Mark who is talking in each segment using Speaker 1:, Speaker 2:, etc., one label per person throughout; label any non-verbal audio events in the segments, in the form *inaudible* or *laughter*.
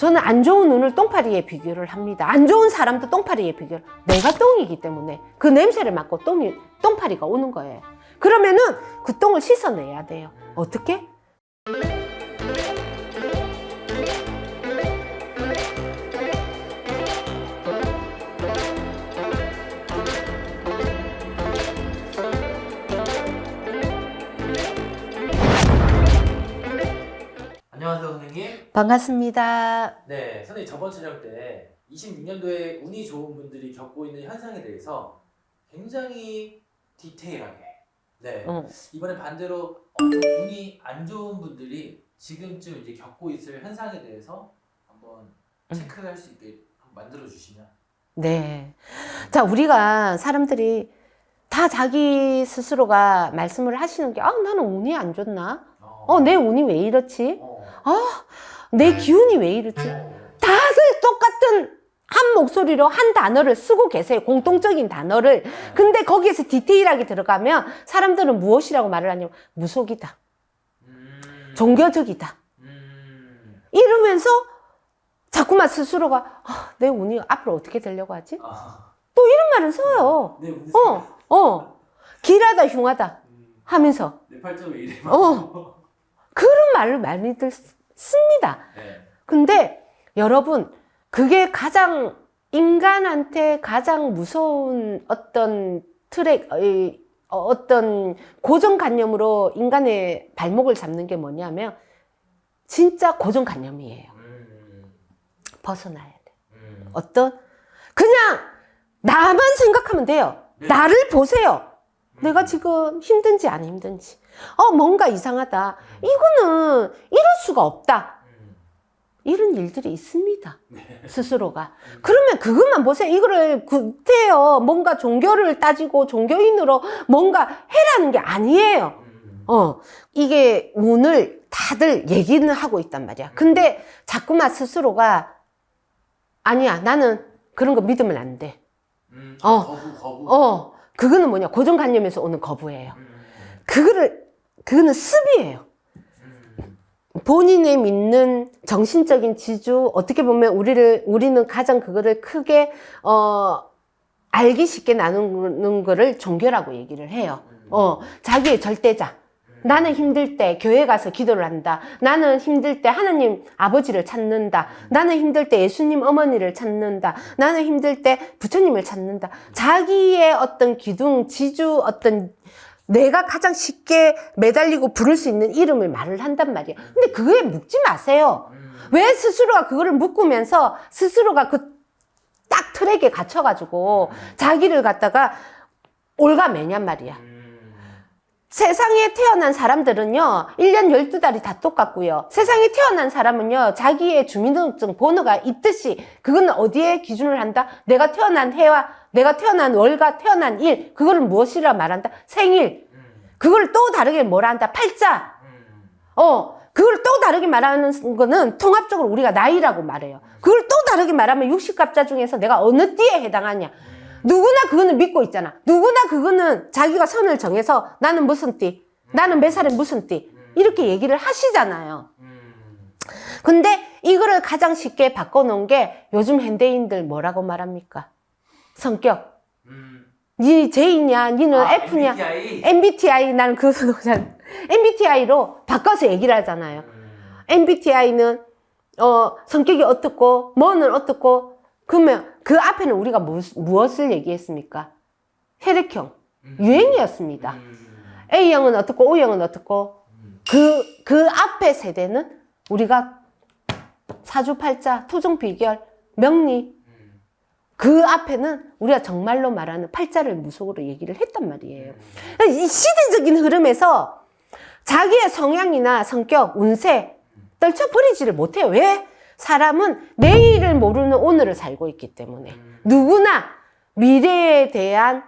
Speaker 1: 저는 안 좋은 운을 똥파리에 비교를 합니다. 안 좋은 사람도 똥파리에 비교를. 내가 똥이기 때문에 그 냄새를 맡고 똥이, 똥파리가 오는 거예요. 그러면은 그 똥을 씻어내야 돼요. 어떻게?
Speaker 2: 선생님.
Speaker 1: 반갑습니다.
Speaker 2: 네, 선생님 저번 촬영 때 26년도에 운이 좋은 분들이 겪고 있는 현상에 대해서 굉장히 디테일하게 네
Speaker 1: 어.
Speaker 2: 이번에 반대로 어, 좀 운이 안 좋은 분들이 지금쯤 이제 겪고 있을 현상에 대해서 한번
Speaker 1: 음.
Speaker 2: 체크할 수 있게 만들어 주시면
Speaker 1: 네. 자, 우리가 사람들이 다 자기 스스로가 말씀을 하시는 게, 아, 나는 운이 안 좋나? 어, 내 운이 왜 이렇지?
Speaker 2: 어.
Speaker 1: 내 기운이 왜 이렇지? 다들 똑같은 한 목소리로 한 단어를 쓰고 계세요. 공통적인 단어를. 근데 거기에서 디테일하게 들어가면 사람들은 무엇이라고 말을 하냐면 무속이다.
Speaker 2: 음.
Speaker 1: 종교적이다.
Speaker 2: 음.
Speaker 1: 이러면서 자꾸만 스스로가 아, 내 운이 앞으로 어떻게 되려고 하지?
Speaker 2: 아.
Speaker 1: 이런 말을 써요.
Speaker 2: 네,
Speaker 1: 어, 어. 길하다, 흉하다
Speaker 2: 음.
Speaker 1: 하면서
Speaker 2: 내 팔자가 왜 이래?
Speaker 1: 어. 말을 많이들 쓰- 씁니다.
Speaker 2: 네.
Speaker 1: 근데 여러분, 그게 가장 인간한테 가장 무서운 어떤 트랙, 이, 어, 어떤 고정관념으로 인간의 발목을 잡는 게 뭐냐면 진짜 고정관념이에요.
Speaker 2: 음.
Speaker 1: 벗어나야 돼.
Speaker 2: 음.
Speaker 1: 어떤? 그냥 나만 생각하면 돼요.
Speaker 2: 네.
Speaker 1: 나를 보세요.
Speaker 2: 음.
Speaker 1: 내가 지금 힘든지 안 힘든지. 어, 뭔가 이상하다. 이거는 이럴 수가 없다.
Speaker 2: 음.
Speaker 1: 이런 일들이 있습니다.
Speaker 2: 네.
Speaker 1: 스스로가. 그러면 그것만 보세요. 이거를 구태여 뭔가 종교를 따지고 종교인으로 뭔가 해라는 게 아니에요.
Speaker 2: 음.
Speaker 1: 어, 이게 운을 다들 얘기는 하고 있단 말이야. 근데 자꾸만 스스로가 아니야. 나는 그런 거 믿으면 안 돼.
Speaker 2: 음.
Speaker 1: 어. 어, 그거는 뭐냐. 고정관념에서 오는 거부예요.
Speaker 2: 음.
Speaker 1: 그거를, 그거는 습이에요.
Speaker 2: 음.
Speaker 1: 본인의 믿는 정신적인 지주 어떻게 보면 우리를 우리는 가장 그거를 크게 어 알기 쉽게 나누는 거를 종교라고 얘기를 해요. 어 자기의 절대자. 나는 힘들 때 교회 가서 기도를 한다. 나는 힘들 때 하나님 아버지를 찾는다. 나는 힘들 때 예수님 어머니를 찾는다. 나는 힘들 때 부처님을 찾는다. 자기의 어떤 기둥, 지주, 어떤 내가 가장 쉽게 매달리고 부를 수 있는 이름을 말을 한단 말이에요. 근데 그거에 묵지 마세요.
Speaker 2: 음.
Speaker 1: 왜 스스로가 그거를 묶으면서 스스로가 그 딱 트랙에 갇혀가지고 자기를 갖다가 올가매냔 말이야.
Speaker 2: 음.
Speaker 1: 세상에 태어난 사람들은요, 1년 12달이 다 똑같고요. 세상에 태어난 사람은요, 자기의 주민등록증 번호가 있듯이, 그거는 어디에 기준을 한다? 내가 태어난 해와, 내가 태어난 월과 태어난 일, 그거를 무엇이라 말한다? 생일.
Speaker 2: 음.
Speaker 1: 그걸 또 다르게 뭐라 한다? 팔자.
Speaker 2: 음.
Speaker 1: 어, 그걸 또 다르게 말하는 거는 통합적으로 우리가 나이라고 말해요. 그걸 또 다르게 말하면 60갑자 중에서 내가 어느 띠에 해당하냐. 누구나 그거는 믿고 있잖아. 누구나 그거는 자기가 선을 정해서 나는 무슨 띠, 나는 몇 살에 무슨 띠, 이렇게 얘기를 하시잖아요.
Speaker 2: 음.
Speaker 1: 근데 이거를 가장 쉽게 바꿔놓은 게 요즘 현대인들 뭐라고 말합니까? 성격.
Speaker 2: 음.
Speaker 1: 니 J냐, 니는
Speaker 2: 아,
Speaker 1: F냐.
Speaker 2: MBTI?
Speaker 1: MBTI, 나는 그거 MBTI로 바꿔서 얘기를 하잖아요.
Speaker 2: 음.
Speaker 1: MBTI는 어, 성격이 어떻고 뭐는 어떻고 그러면 그 앞에는 우리가 무, 무엇을 얘기했습니까? 혈액형
Speaker 2: 음.
Speaker 1: 유행이었습니다.
Speaker 2: 음.
Speaker 1: A형은 어떻고 O형은 어떻고
Speaker 2: 음.
Speaker 1: 그그 앞에 세대는 우리가 사주팔자, 토종비결, 명리
Speaker 2: 음.
Speaker 1: 그 앞에는 우리가 정말로 말하는 팔자를 무속으로 얘기를 했단 말이에요.
Speaker 2: 음.
Speaker 1: 이 시대적인 흐름에서 자기의 성향이나 성격, 운세 떨쳐버리지를 못해요. 왜? 사람은 내일을 모르는 오늘을 살고 있기 때문에.
Speaker 2: 음.
Speaker 1: 누구나 미래에 대한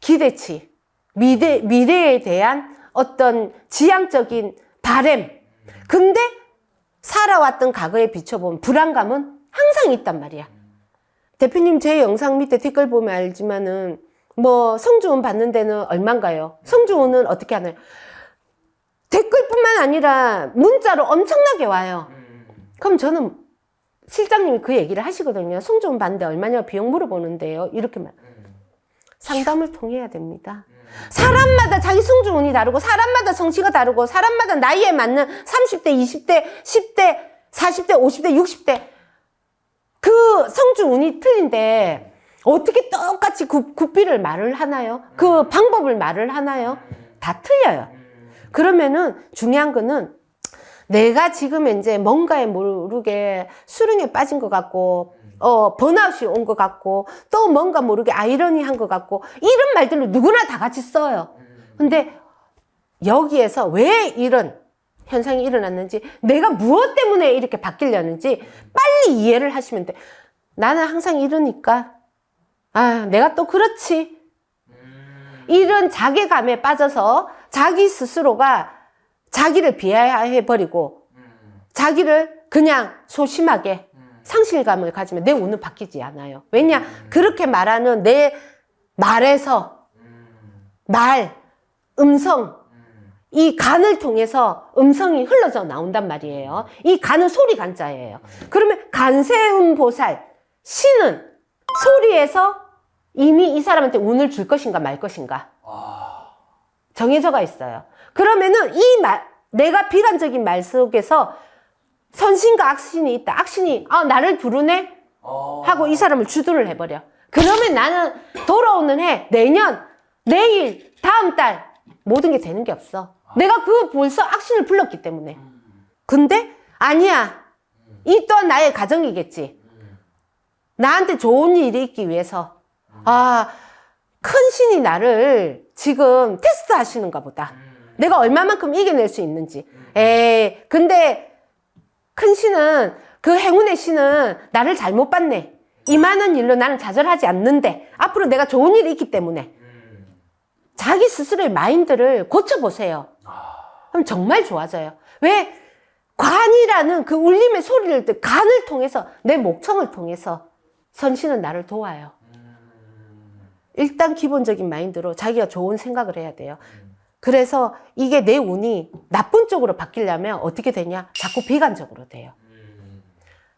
Speaker 1: 기대치, 미래, 미래에 대한 어떤 지향적인 바램. 근데 살아왔던 과거에 비춰보면 불안감은 항상 있단 말이야. 대표님 제 영상 밑에 댓글 보면 알지만은 뭐 성주운 받는 데는 얼만가요? 성주운은 어떻게 하나요? 댓글뿐만 아니라 문자로 엄청나게 와요.
Speaker 2: 음.
Speaker 1: 그럼 저는 실장님이 그 얘기를 하시거든요. 성좀 받는데 얼마냐 비용 물어보는데요. 이렇게 말.
Speaker 2: 음.
Speaker 1: 상담을 통해야 됩니다.
Speaker 2: 음.
Speaker 1: 사람마다 자기 성주운이 다르고 사람마다 성씨가 다르고 사람마다 나이에 맞는 30대, 20대, 10대, 40대, 50대, 60대 그 성주운이 틀린데 어떻게 똑같이 구, 구비를 말을 하나요? 그 방법을 말을 하나요? 다 틀려요.
Speaker 2: 음.
Speaker 1: 그러면은 중요한 거는 내가 지금 이제 뭔가에 모르게 수능에 빠진 것 같고 어 번아웃이 온 것 같고 또 뭔가 모르게 아이러니한 것 같고 이런 말들을 누구나 다 같이 써요.
Speaker 2: 음.
Speaker 1: 근데 여기에서 왜 이런 현상이 일어났는지 내가 무엇 때문에 이렇게 바뀌려는지 빨리 이해를 하시면 돼. 나는 항상 이러니까 아 내가 또 그렇지
Speaker 2: 음.
Speaker 1: 이런 자괴감에 빠져서 자기 스스로가 자기를 비하해 버리고
Speaker 2: 음.
Speaker 1: 자기를 그냥 소심하게
Speaker 2: 음.
Speaker 1: 상실감을 가지면 내 운은 바뀌지 않아요. 왜냐? 그렇게 말하는 내 말에서
Speaker 2: 음.
Speaker 1: 말, 음성,
Speaker 2: 음.
Speaker 1: 이 간을 통해서 음성이 흘러져 나온단 말이에요. 이 간은 소리 간자예요. 그러면 간세운 보살, 신은 소리에서 이미 이 사람한테 운을 줄 것인가 말 것인가
Speaker 2: 아.
Speaker 1: 정해져가 있어요. 그러면은 이 말, 내가 비관적인 말 속에서 선신과 악신이 있다. 악신이, 아, 나를 부르네?
Speaker 2: 어.
Speaker 1: 하고 이 사람을 주둔을 해버려. 그러면 나는 돌아오는 해, 내년, 내일, 다음 달, 모든 게 되는 게 없어. 내가 그 벌써 악신을 불렀기 때문에.
Speaker 2: 음.
Speaker 1: 근데, 아니야. 이 또한 나의 가정이겠지.
Speaker 2: 음.
Speaker 1: 나한테 좋은 일이 있기 위해서. 아, 큰 신이 나를 지금 테스트 하시는가 보다.
Speaker 2: 음.
Speaker 1: 내가 얼마만큼 이겨낼 수 있는지. 에이, 근데 큰 신은, 그 행운의 신은 나를 잘못 봤네. 이만한 일로 나는 좌절하지 않는데, 앞으로 내가 좋은 일이 있기 때문에.
Speaker 2: 음.
Speaker 1: 자기 스스로의 마인드를 고쳐보세요.
Speaker 2: 아.
Speaker 1: 그럼 정말 좋아져요. 왜? 관이라는 그 울림의 소리를 듣, 간을 통해서, 내 목청을 통해서 선신은 나를 도와요.
Speaker 2: 음.
Speaker 1: 일단 기본적인 마인드로 자기가 좋은 생각을 해야 돼요. 그래서 이게 내 운이 나쁜 쪽으로 바뀌려면 어떻게 되냐? 자꾸 비관적으로 돼요.
Speaker 2: 음.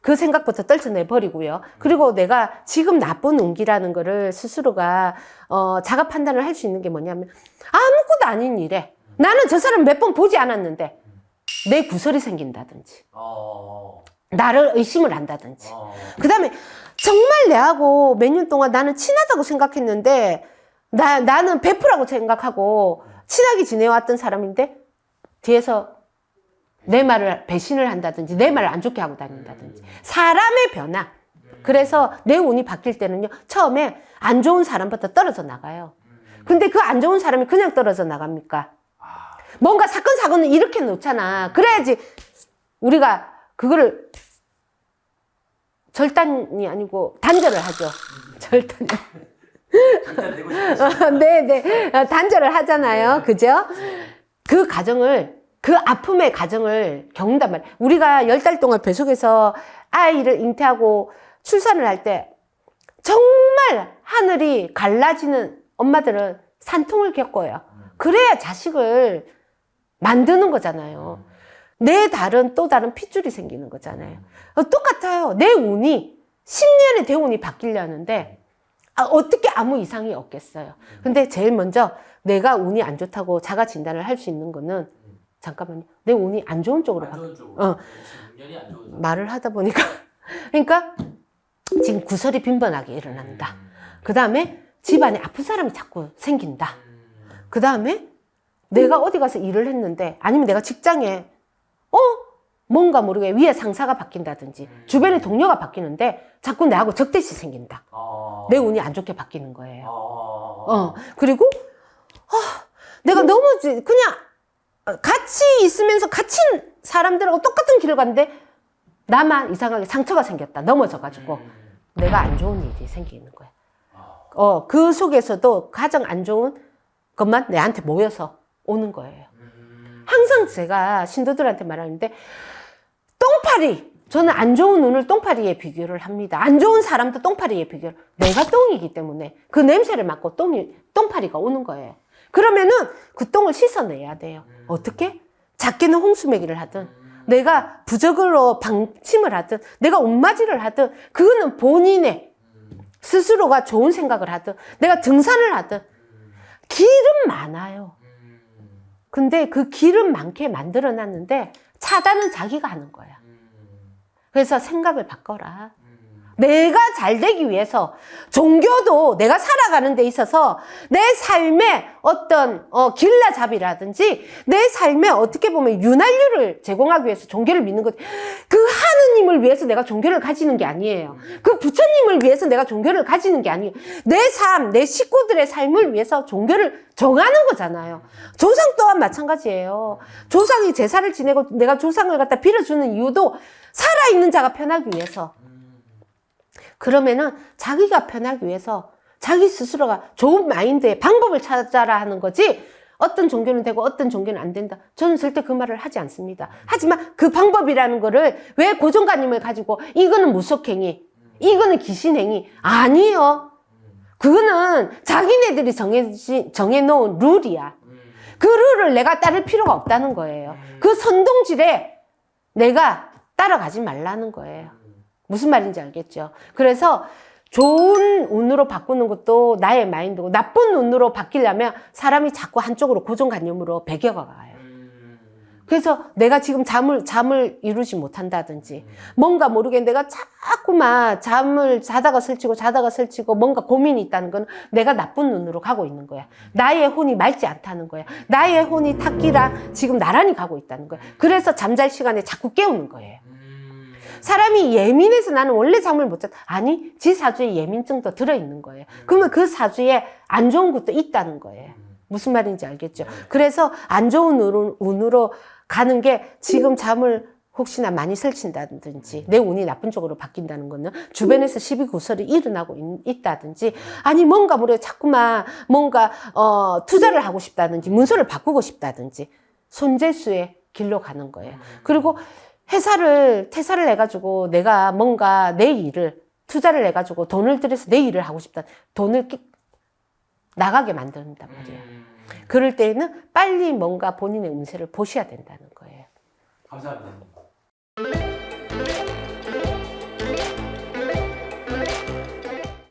Speaker 1: 그 생각부터 떨쳐내 버리고요. 그리고 내가 지금 나쁜 운기라는 거를 스스로가 어, 자가 판단을 할 수 있는 게 뭐냐면 아무것도 아닌 일에 나는 저 사람 몇 번 보지 않았는데 내 구설이 생긴다든지
Speaker 2: 어.
Speaker 1: 나를 의심을 한다든지
Speaker 2: 어.
Speaker 1: 그 다음에 정말 내하고 몇 년 동안 나는 친하다고 생각했는데 나, 나는 베프라고 생각하고 친하게 지내왔던 사람인데 뒤에서 내 말을 배신을 한다든지 내 말을 안 좋게 하고 다닌다든지. 사람의 변화. 그래서 내 운이 바뀔 때는요 처음에 안 좋은 사람부터 떨어져 나가요. 근데 그 안 좋은 사람이 그냥 떨어져 나갑니까?
Speaker 2: 아.
Speaker 1: 뭔가 사건 사고는 이렇게 놓잖아. 그래야지 우리가 그거를 절단이 아니고 단절을 하죠. 절단
Speaker 2: 내고 싶어.
Speaker 1: 네 네. 단절을 하잖아요. 그죠? 그 가정을 그 아픔의 가정을 겪는단 말이에요. 우리가 열 달 동안 배속에서 아이를 잉태하고 출산을 할 때 정말 하늘이 갈라지는 엄마들은 산통을 겪어요. 그래야 자식을 만드는 거잖아요. 내 다른 또 다른 핏줄이 생기는 거잖아요. 어, 똑같아요. 내 운이 10년의 대운이 바뀌려는데 아, 어떻게 아무 이상이 없겠어요. 근데 제일 먼저 내가 운이 안 좋다고 자가 진단을 할 수 있는 거는 잠깐만요. 내 운이 안 좋은 쪽으로
Speaker 2: 안
Speaker 1: 바...
Speaker 2: 좋은 쪽으로.
Speaker 1: 어.
Speaker 2: 26년이 안 좋은 쪽으로.
Speaker 1: 말을 하다 보니까 *laughs* 그러니까 지금 구설이 빈번하게 일어난다. 그 다음에 집안에 아픈 사람이 자꾸 생긴다.
Speaker 2: 음.
Speaker 1: 그 다음에 내가 어디 가서 일을 했는데 아니면 내가 직장에 어 뭔가 모르게 위에 상사가 바뀐다든지 주변에 동료가 바뀌는데 자꾸 내하고 적대시 생긴다.
Speaker 2: 어.
Speaker 1: 내 운이 안 좋게 바뀌는 거예요.
Speaker 2: 어.
Speaker 1: 어, 그리고, 아, 내가 너무, 이제 그냥, 어, 같이 있으면서 같이 사람들하고 똑같은 길을 갔는데, 나만 이상하게 상처가 생겼다. 넘어져 가지고,
Speaker 2: 음.
Speaker 1: 내가 안 좋은 일이 생기는 거야.
Speaker 2: 어.
Speaker 1: 어, 그 속에서도 가장 안 좋은 것만 내한테 모여서 오는 거예요.
Speaker 2: 음.
Speaker 1: 항상 제가 신도들한테 말하는데, 똥파리! 저는 안 좋은 운을 똥파리에 비교를 합니다. 안 좋은 사람도 똥파리에 비교를. 내가 똥이기 때문에 그 냄새를 맡고 똥이, 똥파리가 오는 거예요. 그러면은 그 똥을 씻어내야 돼요. 어떻게? 작게는 홍수매기를 하든, 내가 부적으로 방침을 하든 내가 옷맞이를 하든 그거는 본인의
Speaker 2: 음.
Speaker 1: 스스로가 좋은 생각을 하든 내가 등산을 하든
Speaker 2: 음.
Speaker 1: 길은 많아요.
Speaker 2: 음.
Speaker 1: 근데 그 길은 많게 만들어 놨는데 차단은 자기가 하는 거야.
Speaker 2: 음.
Speaker 1: 그래서 생각을 바꿔라.
Speaker 2: 음.
Speaker 1: 내가 잘 되기 위해서 종교도 내가 살아가는 데 있어서 내 삶에 어떤 어, 길라잡이라든지 내 삶에 어떻게 보면 윤활유를 제공하기 위해서 종교를 믿는 거지. 그 하느님을 위해서 내가 종교를 가지는 게 아니에요. 그 부처님을 위해서 내가 종교를 가지는 게 아니에요. 내 삶, 내 식구들의 삶을 위해서 종교를 정하는 거잖아요. 조상 또한 마찬가지예요. 조상이 제사를 지내고 내가 조상을 갖다 빌어주는 이유도 살아있는 자가 편하기 위해서.
Speaker 2: 음.
Speaker 1: 그러면은 자기가 편하기 위해서 자기 스스로가 좋은 마인드의 방법을 찾아라 하는 거지 어떤 종교는 되고 어떤 종교는 안 된다. 저는 절대 그 말을 하지 않습니다. 하지만 그 방법이라는 거를 왜 고정관념을 가지고 이거는 무속행위, 이거는 귀신행위 아니에요. 그거는 자기네들이 정해 정해놓은 룰이야.
Speaker 2: 음.
Speaker 1: 그 룰을 내가 따를 필요가 없다는 거예요. 그 선동질에 내가 따라가지 말라는 거예요. 무슨 말인지 알겠죠? 그래서 좋은 운으로 바꾸는 것도 나의 마인드고 나쁜 운으로 바뀌려면 사람이 자꾸 한쪽으로 고정관념으로 배겨가 가요.
Speaker 2: 음.
Speaker 1: 그래서 내가 지금 잠을 잠을 이루지 못한다든지 뭔가 모르게 내가 자꾸만 잠을 자다가 설치고 자다가 설치고 뭔가 고민이 있다는 건 내가 나쁜 눈으로 가고 있는 거야. 나의 혼이 맑지 않다는 거야. 나의 혼이 탁기랑 지금 나란히 가고 있다는 거야. 그래서 잠잘 시간에 자꾸 깨우는 거예요.
Speaker 2: 음.
Speaker 1: 사람이 예민해서 나는 원래 잠을 못 잤. 아니, 지 사주에 예민증도 들어 있는 거예요. 그러면 그 사주에 안 좋은 것도 있다는 거예요. 무슨 말인지 알겠죠? 그래서 안 좋은 운으로 가는 게 지금 잠을 혹시나 많이 설친다든지 내 운이 나쁜 쪽으로 바뀐다는 거는 주변에서 시비 구설이 일어나고 있, 다든지 아니 뭔가 모르게 자꾸만 뭔가 어, 투자를 하고 싶다든지 문서를 바꾸고 싶다든지 손재수의 길로 가는 거예요. 그리고 회사를 퇴사를 해가지고 내가 뭔가 내 일을 투자를 해가지고 돈을 들여서 내 일을 하고 싶다 돈을 끼- 나가게 만든단 말이에요.
Speaker 2: 음.
Speaker 1: 그럴 때에는 빨리 뭔가 본인의 운세를 보셔야 된다는 거예요.
Speaker 2: 감사합니다.